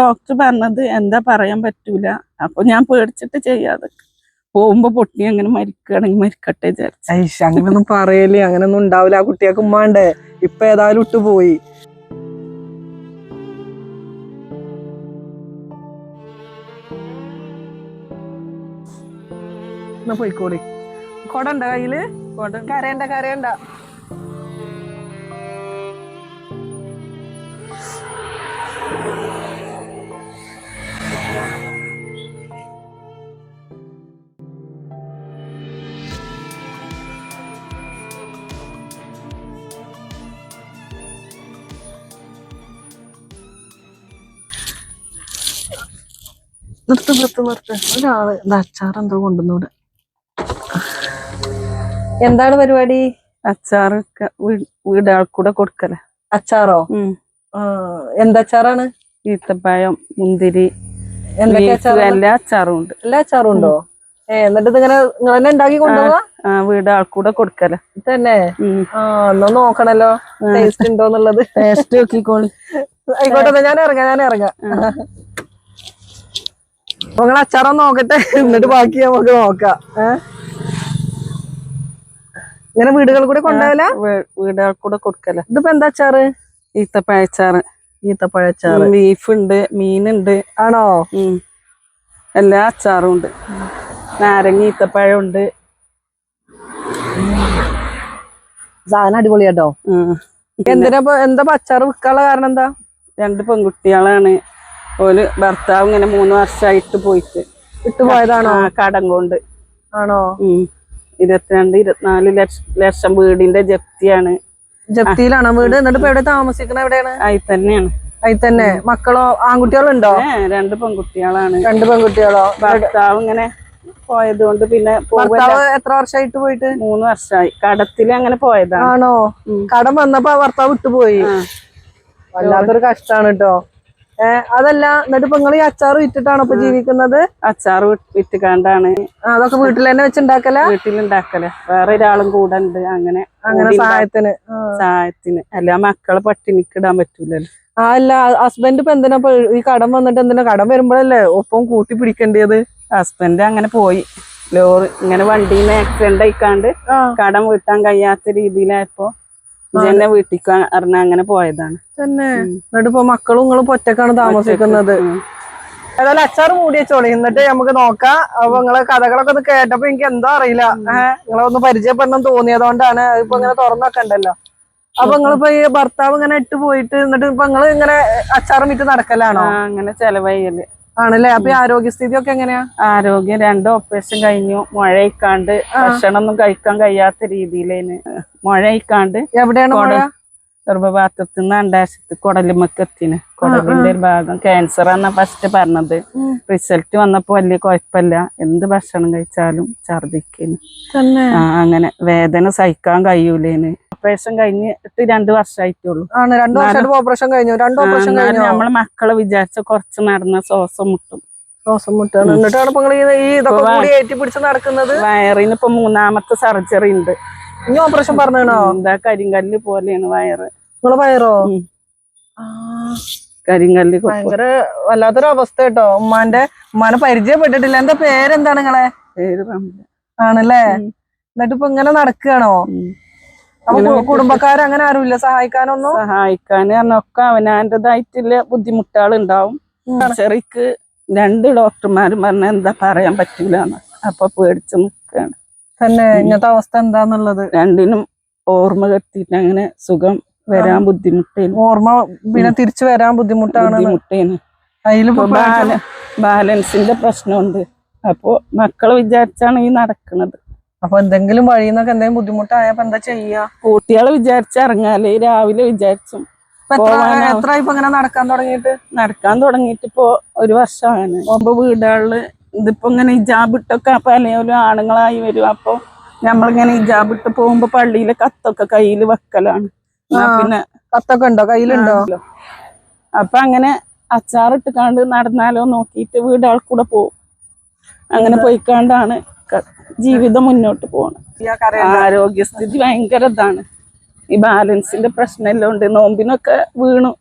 Doctor പറഞ്ഞത് എന്താ പറയാൻ പറ്റൂല. അപ്പൊ ഞാൻ പേടിച്ചിട്ട് ചെയ്യാതെ പോകുമ്പോ പൊട്ടി അങ്ങനെ മരിക്കുകയാണെങ്കിൽ മരിക്കട്ടെ വിചാരിച്ചു. അങ്ങനൊന്നും പറയല്ലേ? അങ്ങനൊന്നും ഉണ്ടാവില്ല ആ കുട്ടിയൊക്കെ ഉമ്മാണ്ടേ. ഇപ്പൊ ഏതായാലും ഇട്ടു പോയി എന്നാ പോയിക്കോളി. കൊട ഉണ്ടോ കയ്യിൽ? കരയണ്ട കരയണ്ട. നിർത്ത് നിർത്ത് നിർത്ത്. ഒരാൾ എന്താ അച്ചാർ എന്തോ കൊണ്ടുവന്നൂടെ. എന്താണ് പരിപാടി? അച്ചാർ വീടാൾക്കൂടെ കൊടുക്കല. അച്ചാറോ? എന്ത് അച്ചാറാണ്? ഈത്തപ്പഴം മുന്തിരി എല്ലാ അച്ചാറും ഉണ്ട്. എല്ലാ അച്ചാറും ഉണ്ടോ? ഏ എന്നിട്ട് ഇങ്ങനെ നിങ്ങൾ തന്നെ ഉണ്ടാക്കി കൊണ്ടുപോവാ? വീട് ആൾക്കൂടെ കൊടുക്കല. തന്നെ? ആ എന്നാ നോക്കണല്ലോ. ടേസ്റ്റ് ഉണ്ടോന്നുള്ളത്. ടേസ്റ്റ് നോക്കിക്കോളി. ആയിക്കോട്ടെ ഞാൻ ഇറങ്ങാം ഞാൻ ഇറങ്ങാം. നിങ്ങൾ അച്ചാറൊന്ന് നോക്കട്ടെ. എന്നിട്ട് ബാക്കി നമുക്ക് നോക്കാം. ഇങ്ങനെ വീടുകളിൽ കൂടെ കൊണ്ടുപോകല കൂടെ കൊടുക്കല. ഇതിപ്പോ എന്താ അച്ചാറ്? ഈത്തപ്പഴച്ചാറ് ഈത്തപ്പഴ അച്ചാറ്. ബീഫ് ഉണ്ട് മീനുണ്ട്. ആണോ? എല്ലാ അച്ചാറും ഉണ്ട്. നാരങ്ങ ഈത്തപ്പഴം ഉണ്ട് സാധനം അടിപൊളിയാട്ടോ. എന്തിനാ എന്താ അച്ചാറ് വിൽക്കാനുള്ള കാരണം എന്താ? രണ്ട് പെൺകുട്ടികളാണ്. ഓൽ ഭർത്താവ് ഇങ്ങനെ മൂന്ന് വർഷമായിട്ട് പോയിട്ട് വിട്ടു പോയതാണോ കടം കൊണ്ട്. ആണോ. ഇരുപത്തിരണ്ട് ഇരുപത്തിനാല് ലക്ഷം ലക്ഷം വീടിന്റെ ജപ്തിയാണ്. ജപ്തിയിലാണോ വീട്? എന്നിട്ട് ഇപ്പൊ എവിടെ താമസിക്കണ എവിടെയാണ്? ആയി തന്നെയാണ് അതിൽ തന്നെ മക്കളോ ആൺകുട്ടികളോ ഉണ്ടോ രണ്ട് പെൺകുട്ടികളാണ്. രണ്ട് പെൺകുട്ടികളോ? ഭർത്താവ് ഇങ്ങനെ പോയത് കൊണ്ട് പിന്നെ ഭർത്താവ് എത്ര വർഷമായിട്ട് പോയിട്ട്? മൂന്ന് വർഷമായി കടത്തിൽ അങ്ങനെ പോയതാണോ. കടം വന്നപ്പോ ഭർത്താവ് വിട്ടുപോയി. വല്ലാത്തൊരു കഷ്ടാണ് കേട്ടോ അതല്ല എന്നിട്ട് ഇപ്പൊ നിങ്ങൾ ഈ അച്ചാറ് വിറ്റിട്ടാണോ ഇപ്പൊ ജീവിക്കുന്നത്? അച്ചാർ വിറ്റ് കണ്ടാണ് അതൊക്കെ വീട്ടിൽ തന്നെ വെച്ചുണ്ടാക്കല? വീട്ടിലുണ്ടാക്കല. വേറെ ഒരാളും കൂടെ ഉണ്ട് അങ്ങനെ അങ്ങനെ സഹായത്തിന് സഹായത്തിന്. അല്ല മക്കളെ പട്ടിണിക്ക് ഇടാൻ പറ്റൂലല്ലോ. ആ അല്ല ഹസ്ബൻഡ് ഇപ്പൊ എന്തിനാ ഈ കടം വന്നിട്ട് എന്തിനാ? കടം വരുമ്പോഴല്ലേ ഒപ്പം കൂട്ടി പിടിക്കേണ്ടത്? ഹസ്ബൻഡ് അങ്ങനെ പോയി. ലോറി ഇങ്ങനെ വണ്ടിയിൽ നിന്ന് ആക്സിഡന്റ് ആയിക്കാണ്ട് കടം വീട്ടാൻ കഴിയാത്ത രീതിയിലായപ്പോ ജന്നെ വീട്ടിക്ക് അറിഞ്ഞ അങ്ങനെ പോയതാണ്. തന്നെ. എന്നിട്ട് ഇപ്പൊ മക്കളും നിങ്ങളും ഒറ്റക്കാണ് താമസിക്കുന്നത്. ഏതായാലും അച്ചാർ മൂടി വെച്ചോളി. എന്നിട്ട് നമുക്ക് നോക്കാം. അപ്പൊ നിങ്ങളെ കഥകളൊക്കെ ഒന്ന് കേട്ടപ്പോ എനിക്ക് എന്താ അറിയില്ല. ഏഹ് നിങ്ങളെ ഒന്ന് പരിചയപ്പെടണം തോന്നിയതുകൊണ്ടാണ്. ഇപ്പൊ ഇങ്ങനെ തുറന്നൊക്കണ്ടല്ലോ. അപ്പൊ നിങ്ങളിപ്പോ ഈ ഭർത്താവ് ഇങ്ങനെ ഇട്ട് പോയിട്ട് എന്നിട്ട് ഇപ്പൊ നിങ്ങൾ ഇങ്ങനെ അച്ചാറും വിറ്റ് നടക്കലാണോ? അങ്ങനെ ചെലവയ്യൽ ആണല്ലേ? അപ്പൊ ആരോഗ്യസ്ഥിതി ഒക്കെ എങ്ങനെയാ? ആരോഗ്യം രണ്ട് ഓപ്പറേഷൻ കഴിഞ്ഞു. മഴയിക്കാണ്ട് ഭക്ഷണം ഒന്നും കഴിക്കാൻ കഴിയാത്ത രീതിയിലേന്. മഴയിക്കാണ്ട് എവിടെയാണ് ഗർഭപാത്രത്തിൽ നിന്ന് അണ്ടാശത്ത് കൊടലുമക്കെത്തിന് കൊടലിന്റെ ഒരു ഭാഗം. ക്യാൻസർ ആണ് ഫസ്റ്റ് പറഞ്ഞത്. റിസൾട്ട് വന്നപ്പോ വലിയ കുഴപ്പമില്ല. എന്ത് ഭക്ഷണം കഴിച്ചാലും ഛർദിക്കുന്നു തന്നെ. അങ്ങനെ വേദന സഹിക്കാൻ കഴിയൂലേന്. ഓപ്പറേഷൻ കഴിഞ്ഞിട്ട് രണ്ട് വർഷമായിട്ടുള്ളൂ ആണ് രണ്ടു വർഷമായിട്ട് ഓപ്പറേഷൻ കഴിഞ്ഞു. രണ്ട് ഓപ്പറേഷൻ കഴിഞ്ഞു? നമ്മളെ മക്കളെ വിചാരിച്ച കുറച്ച് നടന്ന ശ്വാസം മുട്ടും. ശ്വാസം മുട്ടാണ്. എന്നിട്ടാണ് ഇപ്പൊ ഈ ഇതൊക്കെ കൂടി ഏറ്റി പിടിച്ച് നടക്കുന്നത്? വയറിന് ഇപ്പൊ മൂന്നാമത്തെ സർജറി ഉണ്ട്. ഇനി ഓപ്പറേഷൻ പറഞ്ഞോ എന്താ കരിങ്കല്ല് പോലെയാണ് വയറ്. നിങ്ങളെ വയറോ? കരിങ്കല്ല് ഭയങ്കര വല്ലാത്തൊരു അവസ്ഥ കേട്ടോ ഉമ്മാന്റെ ഉമ്മാനെ പരിചയപ്പെട്ടിട്ടില്ല. എന്താ പേരെന്താണ് നിങ്ങളെ? പേര് ആണല്ലേ. എന്നിട്ട് ഇപ്പൊ ഇങ്ങനെ നടക്കുകയാണോ? ഉം. അപ്പൊ കു- കുടുംബക്കാര് അങ്ങനെ ആരുമില്ല? സഹായിക്കാനൊന്നും? സഹായിക്കാന് പറഞ്ഞൊക്കെ അവനാന്റെതായിട്ടുള്ള ബുദ്ധിമുട്ടുകളുണ്ടാവും. ചെറിക്ക് രണ്ട് ഡോക്ടർമാരും പറഞ്ഞ എന്താ പറയാൻ പറ്റൂല അപ്പൊ പേടിച്ച് നിൽക്കാണ് തന്നെ ഇങ്ങനത്തെ അവസ്ഥ എന്താന്നുള്ളത്? രണ്ടിനും ഓർമ്മ കെട്ടിട്ട് അങ്ങനെ സുഖം വരാൻ ബുദ്ധിമുട്ടേന്. ഓർമ്മ പിന്നെ തിരിച്ചു വരാൻ ബുദ്ധിമുട്ടാണ് ബുദ്ധിമുട്ടേന്. അതിലിപ്പോ ബാലൻസിന്റെ പ്രശ്നമുണ്ട്. അപ്പോ മക്കളെ വിചാരിച്ചാണ് ഈ നടക്കുന്നത് അപ്പൊ എന്തെങ്കിലും വഴിന്നൊക്കെ എന്തെങ്കിലും ബുദ്ധിമുട്ടായപ്പോ എന്താ ചെയ്യാ? കുട്ടികളെ വിചാരിച്ചിറങ്ങാൽ രാവിലെ വിചാരിച്ചും. എത്ര ഇപ്പൊ ഇങ്ങനെ നടക്കാൻ തുടങ്ങിയിട്ട്? നടക്കാൻ തുടങ്ങിയിട്ട് ഇപ്പോ ഒരു വർഷമാണ്. ഒമ്പ വീടുകളിൽ ഇതിപ്പോ ഇങ്ങനെ ഇജാബ് ഇട്ടൊക്കെ പലയോലും ആണുങ്ങളായി വരും. അപ്പൊ നമ്മളിങ്ങനെ ഇജാബ് ഇട്ട് പോകുമ്പോ പള്ളിയിലെ കത്തൊക്കെ കയ്യിൽ വെക്കലാണ്. പിന്നെ കത്തൊക്കെ ഉണ്ടോ? കയ്യിലുണ്ടോ? അപ്പൊ അങ്ങനെ അച്ചാറിട്ട് കണ്ട് നടന്നാലോ നോക്കിയിട്ട് വീടുകൾക്കൂടെ പോകും അങ്ങനെ പോയിക്കാണ്ടാണ് ജീവിതം മുന്നോട്ട് പോകണം ആരോഗ്യസ്ഥിതി ഭയങ്കര ഇതാണ്. ഈ ബാലൻസിന്റെ പ്രശ്നമെല്ലാം ഉണ്ട്. നോമ്പിനൊക്കെ വീണു.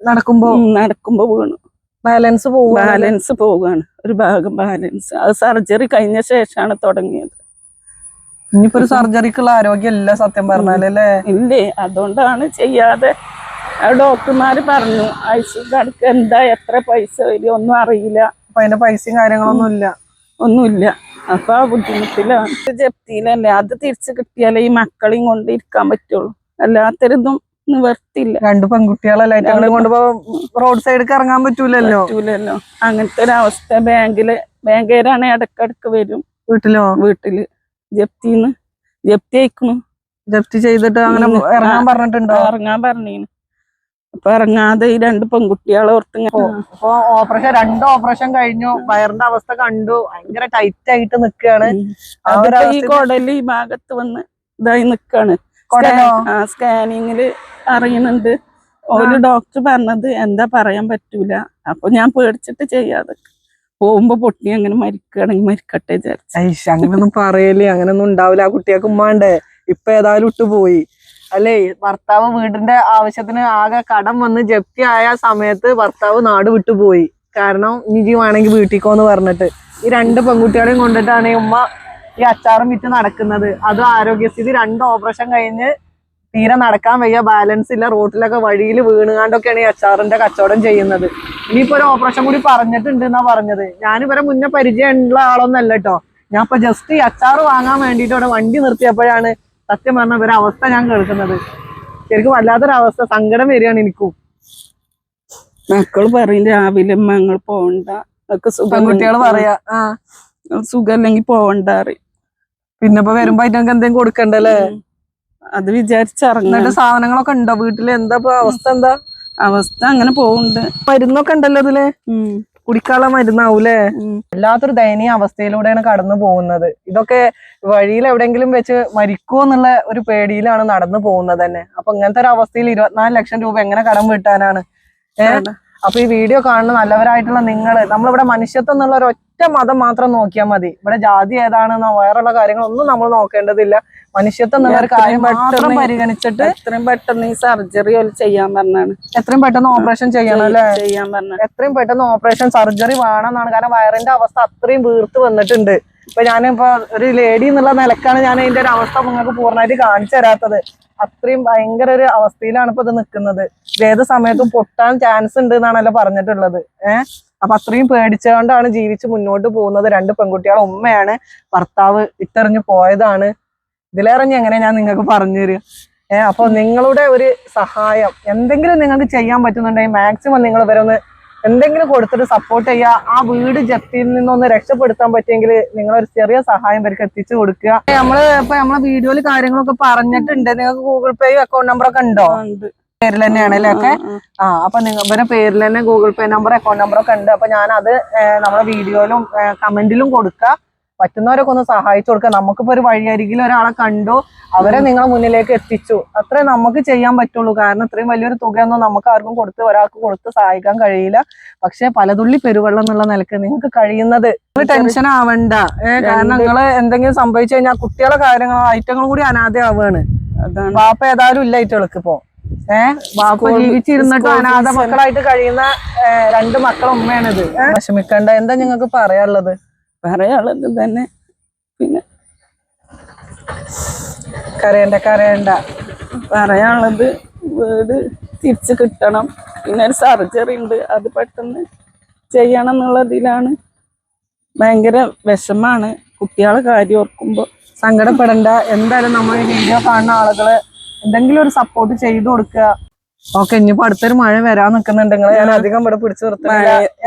നടക്കുമ്പോ? നടക്കുമ്പോ വീണു. ബാലൻസ് പോകും ബാലൻസ് പോവുകയാണ്. ഒരു ഭാഗം ബാലൻസ്. അത് സർജറി കഴിഞ്ഞ ശേഷമാണ് തുടങ്ങിയത്. ഇനിയിപ്പോ ഒരു സർജറിക്കുള്ള ആരോഗ്യം ഇല്ല സത്യം പറഞ്ഞാലല്ലേ ഇല്ലേ? അതുകൊണ്ടാണ് ചെയ്യാതെ. ഡോക്ടർമാര് പറഞ്ഞു ഐസി കാർഡ്ക്ക് എന്താ? എത്ര പൈസ വരും? ഒന്നും അറിയില്ല. അപ്പൊ അതിന്റെ പൈസയും കാര്യങ്ങളൊന്നും ഇല്ല. ഒന്നുമില്ല. അപ്പൊ ആ ബുദ്ധിമുട്ടിലാണ്. ജപ്തിയിലല്ലേ അത് തിരിച്ചു കിട്ടിയാലേ ഈ മക്കളെയും കൊണ്ട് ഇരിക്കാൻ പറ്റുള്ളൂ. അല്ലാത്തൊരിതും നിവർത്തില്ല രണ്ട് പെൺകുട്ടികളല്ലേ? കൊണ്ടുപോ റോഡ് സൈഡിൽ ഇറങ്ങാൻ പറ്റൂലല്ലോ? പറ്റൂലല്ലോ. അങ്ങനത്തെ ഒരു അവസ്ഥ. ബാങ്കിൽ ബാങ്കുകാരാണെ ഇടക്കിടക്ക് വരും. വീട്ടിലോ? വീട്ടിൽ. ജപ്തിന്ന് ജപ്തി അയക്കണു. ജപ്തി ചെയ്തിട്ട് അങ്ങനെ ഇറങ്ങാൻ പറഞ്ഞിട്ടുണ്ടോ? ഇറങ്ങാൻ പറഞ്ഞീന്. അപ്പൊ ഇറങ്ങാതെ ഈ രണ്ട് പെൺകുട്ടികളെ ഓർത്ത് അപ്പൊ ഓപ്പറേഷൻ രണ്ട് ഓപ്പറേഷൻ കഴിഞ്ഞു. വയറിന്റെ അവസ്ഥ കണ്ടു. ഭയങ്കര ടൈറ്റ് ആയിട്ട് നിക്കാണ്. ഈ കൊടൽ ഈ ഭാഗത്ത് വന്ന് ഇതായി നിക്കാണ്. സ്കാനിങ്ങിൽ അറിയുന്നുണ്ട്. ഒരു ഡോക്ടർ പറഞ്ഞത് എന്താ പറയാൻ പറ്റൂല. അപ്പൊ ഞാൻ പേടിച്ചിട്ട് ചെയ്യാതെ പോകുമ്പോ പൊട്ടി അങ്ങനെ മരിക്കുകയാണെങ്കിൽ മരിക്കട്ടെ വിചാരിച്ചു. അങ്ങനൊന്നും പറയല്ലേ. അങ്ങനൊന്നും ഉണ്ടാവില്ല. ആ കുട്ടിയൊക്കെ ഉമ്മാണ്ടേ. ഇപ്പൊ ഏതായാലും ഇട്ടുപോയി. അല്ലേ? ഭർത്താവ് വീടിന്റെ ആവശ്യത്തിന് ആകെ കടം വന്ന് ജപ്തി ആയ സമയത്ത് ഭർത്താവ് നാട് വിട്ടുപോയി കാരണം ഇനി ജി വേണമെങ്കിൽ വീട്ടിക്കോന്ന് പറഞ്ഞിട്ട്. ഈ രണ്ട് പെൺകുട്ടികളെയും കൊണ്ടിട്ടാണ് ഈ ഉമ്മ ഈ അച്ചാറും വിറ്റ് നടക്കുന്നത്. അത് ആരോഗ്യസ്ഥിതി രണ്ട് ഓപ്പറേഷൻ കഴിഞ്ഞ് തീരെ നടക്കാൻ വയ്യ. ബാലൻസ് ഇല്ല. റോട്ടിലൊക്കെ വഴിയിൽ വീണുകാണ്ടൊക്കെയാണ് ഈ അച്ചാറിന്റെ കച്ചവടം ചെയ്യുന്നത്. ഇനിയിപ്പോ ഒരു ഓപ്പറേഷൻ കൂടി പറഞ്ഞിട്ടുണ്ട് എന്നാ പറഞ്ഞത്. ഞാൻ മുന്നേ പരിചയമുള്ള ആളൊന്നല്ല കേട്ടോ. ഞാൻ ഇപ്പൊ ജസ്റ്റ് ഈ അച്ചാറ് വാങ്ങാൻ വേണ്ടിയിട്ട് ഇവിടെ വണ്ടി നിർത്തിയപ്പോഴാണ് സത്യം പറഞ്ഞ ഒരവസ്ഥ അവസ്ഥ ഞാൻ കേൾക്കുന്നത്. ശരിക്കും വല്ലാത്തൊരവസ്ഥ. സങ്കടം വരികയാണ് എനിക്കും. മക്കൾ പറയും രാവിലെ ഞങ്ങൾ പോണ്ട. ഒക്കെ സുഖം പെൺകുട്ടികൾ പറയാ സുഖല്ലെങ്കിൽ പോവണ്ട പറയും. പിന്നെ ഇപ്പൊ വരുമ്പോ അതിനൊക്കെ എന്തെങ്കിലും കൊടുക്കണ്ടല്ലേ? അത് വിചാരിച്ചിറങ്ങ എന്നിട്ട് സാധനങ്ങളൊക്കെ ഉണ്ടോ വീട്ടിൽ? എന്താ ഇപ്പൊ അവസ്ഥ എന്താ? അവസ്ഥ അങ്ങനെ പോകുന്നുണ്ട് മരുന്നൊക്കെ ഉണ്ടല്ലോ ഇതിൽ? ഉം. കുടിക്കാനുള്ള മരുന്നാവൂലേ. വല്ലാത്തൊരു ദയനീയ അവസ്ഥയിലൂടെയാണ് കടന്നു പോകുന്നത്. ഇതൊക്കെ വഴിയിൽ എവിടെയെങ്കിലും വെച്ച് മരിക്കുമോ എന്നുള്ള ഒരു പേടിയിലാണ് നടന്നു പോകുന്നത് തന്നെ. അപ്പൊ ഇങ്ങനത്തെ ഒരു അവസ്ഥയിൽ ഇരുപത്തിനാല് ലക്ഷം രൂപ എങ്ങനെ കടം വീട്ടാനാണ്? ഏഹ് അപ്പൊ ഈ വീഡിയോ കാണുന്ന നല്ലവരായിട്ടുള്ള നിങ്ങൾ നമ്മളിവിടെ മനുഷ്യത്വം എന്നുള്ള ഒരു ഒറ്റ മതം മാത്രം നോക്കിയാൽ മതി. ഇവിടെ ജാതി ഏതാണെന്നോ വേറെയുള്ള കാര്യങ്ങളൊന്നും നമ്മൾ നോക്കേണ്ടതില്ല. മനുഷ്യത്വം എന്നുള്ള കാര്യം മാത്രം പരിഗണിച്ചിട്ട് എത്രയും പെട്ടെന്ന് ഈ സർജറി ചെയ്യാൻ പറഞ്ഞാണ്. എത്രയും പെട്ടെന്ന് ഓപ്പറേഷൻ ചെയ്യണം അല്ലെ? ചെയ്യാൻ പറഞ്ഞു എത്രയും പെട്ടെന്ന് ഓപ്പറേഷൻ സർജറി വേണമെന്നാണ്. കാരണം വയറിന്റെ അവസ്ഥ അത്രയും വീർത്ത് വന്നിട്ടുണ്ട്. ഇപ്പൊ ഞാനിപ്പോ ഒരു ലേഡി എന്നുള്ള നിലക്കാണ് ഞാൻ ഇതിന്റെ ഒരു അവസ്ഥ നിങ്ങൾക്ക് പൂർണമായിട്ട് കാണിച്ചു തരാത്തത്. അത്രയും ഭയങ്കര ഒരു അവസ്ഥയിലാണ് ഇപ്പൊ ഇത് നിൽക്കുന്നത്. ഏത് സമയത്തും പൊട്ടാൻ ചാൻസ് ഉണ്ട് എന്നാണല്ലോ പറഞ്ഞിട്ടുള്ളത്. ഏഹ്? അപ്പൊ അത്രയും പേടിച്ചുകൊണ്ടാണ് ജീവിച്ച് മുന്നോട്ട് പോകുന്നത്. രണ്ട് പെൺകുട്ടികളെ ഉമ്മയാണ് ഭർത്താവ് ഇട്ടെറിഞ്ഞു പോയതാണ്. ഇതിലേറെ എങ്ങനെ ഞാൻ നിങ്ങൾക്ക് പറഞ്ഞു തരിക? ഏഹ് അപ്പൊ നിങ്ങളുടെ ഒരു സഹായം എന്തെങ്കിലും നിങ്ങൾക്ക് ചെയ്യാൻ പറ്റുന്നുണ്ടെങ്കിൽ മാക്സിമം നിങ്ങൾ ഇവരെ ഒന്ന് എന്തെങ്കിലും കൊടുത്തിട്ട് സപ്പോർട്ട് ചെയ്യുക. ആ വീട് ജപ്തിയിൽ നിന്നൊന്ന് രക്ഷപ്പെടുത്താൻ പറ്റിയെങ്കിൽ നിങ്ങളൊരു ചെറിയ സഹായം ഇവർക്ക് എത്തിച്ചു കൊടുക്കുക. നമ്മൾ ഇപ്പൊ നമ്മളെ വീഡിയോയിൽ കാര്യങ്ങളൊക്കെ പറഞ്ഞിട്ടുണ്ട്. നിങ്ങൾക്ക് ഗൂഗിൾ പേയും അക്കൗണ്ട് നമ്പറൊക്കെ ഉണ്ട്. പേരിൽ തന്നെയാണല്ലേ ഒക്കെ? ആ, അപ്പൊ നിങ്ങൾ ഇവരുടെ പേരിൽ തന്നെ Google Pay number account number ഒക്കെ ഉണ്ട്. അപ്പൊ ഞാൻ അത് നമ്മുടെ വീഡിയോയിലും കമന്റിലും കൊടുക്കുക പറ്റുന്നവരൊക്കെ ഒന്ന് സഹായിച്ചു കൊടുക്കുക നമുക്കിപ്പോ ഒരു വഴിയരികിൽ ഒരാളെ കണ്ടു അവരെ നിങ്ങളെ മുന്നിലേക്ക് എത്തിച്ചു. അത്രേ നമുക്ക് ചെയ്യാൻ പറ്റുള്ളൂ. കാരണം ഇത്രയും വലിയൊരു തുകയൊന്നും നമുക്ക് ആർക്കും കൊടുത്ത് ഒരാൾക്ക് കൊടുത്ത് സഹായിക്കാൻ കഴിയില്ല. പക്ഷെ പലതുള്ളി പെരുവെള്ളം എന്നുള്ള നിലയ്ക്ക് നിങ്ങൾക്ക് കഴിയുന്നത്. ടെൻഷൻ ആവണ്ട. ഏഹ് കാരണം നിങ്ങൾ എന്തെങ്കിലും സംഭവിച്ചു കഴിഞ്ഞാൽ കുട്ടികളെ കാര്യങ്ങൾ ഐറ്റങ്ങളും കൂടി അനാഥ ആവുകയാണ് പാപ്പ ഏതായാലും ഇല്ല ഐറ്റകൾക്ക് ഇപ്പൊ ഏഹ് ജീവിച്ചിരുന്നിട്ട് അനാഥ മക്കളായിട്ട് കഴിയുന്ന രണ്ട് ഉമ്മയാണിത്. ഏ? വിഷമിക്കണ്ട. എന്താ നിങ്ങൾക്ക് പറയാനുള്ളത്? പറയാനുള്ളത് തന്നെ പിന്നെ കരയണ്ട കരയണ്ട. പറയാനുള്ളത് വീട് തിരിച്ചു കിട്ടണം. പിന്നെ ഒരു സർജറി ഉണ്ട്. അത് പെട്ടെന്ന് ചെയ്യണം എന്നുള്ളതിലാണ് ഭയങ്കര വിഷമാണ്. കുട്ടികളെ കാര്യം ഓർക്കുമ്പോൾ സങ്കടപ്പെടണ്ട. എന്തായാലും നമ്മൾ വീഡിയോ കാണുന്ന ആളുകൾ എന്തെങ്കിലും ഒരു സപ്പോർട്ട് ചെയ്തു കൊടുക്കുക. ഓക്കെ ഇനിയിപ്പോ അടുത്തൊരു മഴ വരാൻ നിക്കുന്നുണ്ടെങ്കിൽ ഞാൻ അധികം ഇവിടെ പിടിച്ചു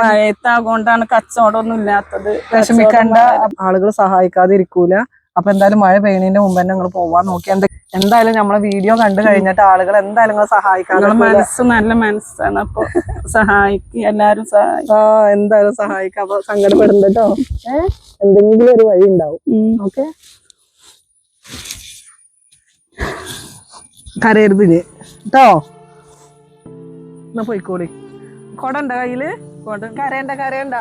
മഴയത്താകൊണ്ടാണ് കച്ചവടമൊന്നും ഇല്ലാത്തത്. വിഷമിക്കണ്ട. ആളുകൾ സഹായിക്കാതെ ഇരിക്കൂല അപ്പൊ എന്തായാലും മഴ പെയ്യണതിന്റെ മുമ്പ് തന്നെ നിങ്ങൾ പോവാൻ നോക്കി. എന്ത- എന്തായാലും നമ്മളെ വീഡിയോ കണ്ടു കഴിഞ്ഞിട്ട് ആളുകൾ എന്തായാലും നിങ്ങൾ സഹായിക്കാതെ മനസ്സ് നല്ല മനസ്സാണ്. അപ്പൊ സഹായിക്കും എല്ലാരും സഹായിക്കും ആ എന്തായാലും സഹായിക്കാം. അപ്പൊ സങ്കടപ്പെടുന്നുണ്ടോ ഏഹ് എന്തെങ്കിലും ഒരു വഴി ഉണ്ടാവും. ഓക്കെ. കരയരുത് ഇനി കേട്ടോ എന്നാ പോയിക്കോളി. കൊട ഉണ്ടോ കയ്യിൽ? കരയണ്ട കരയണ്ട.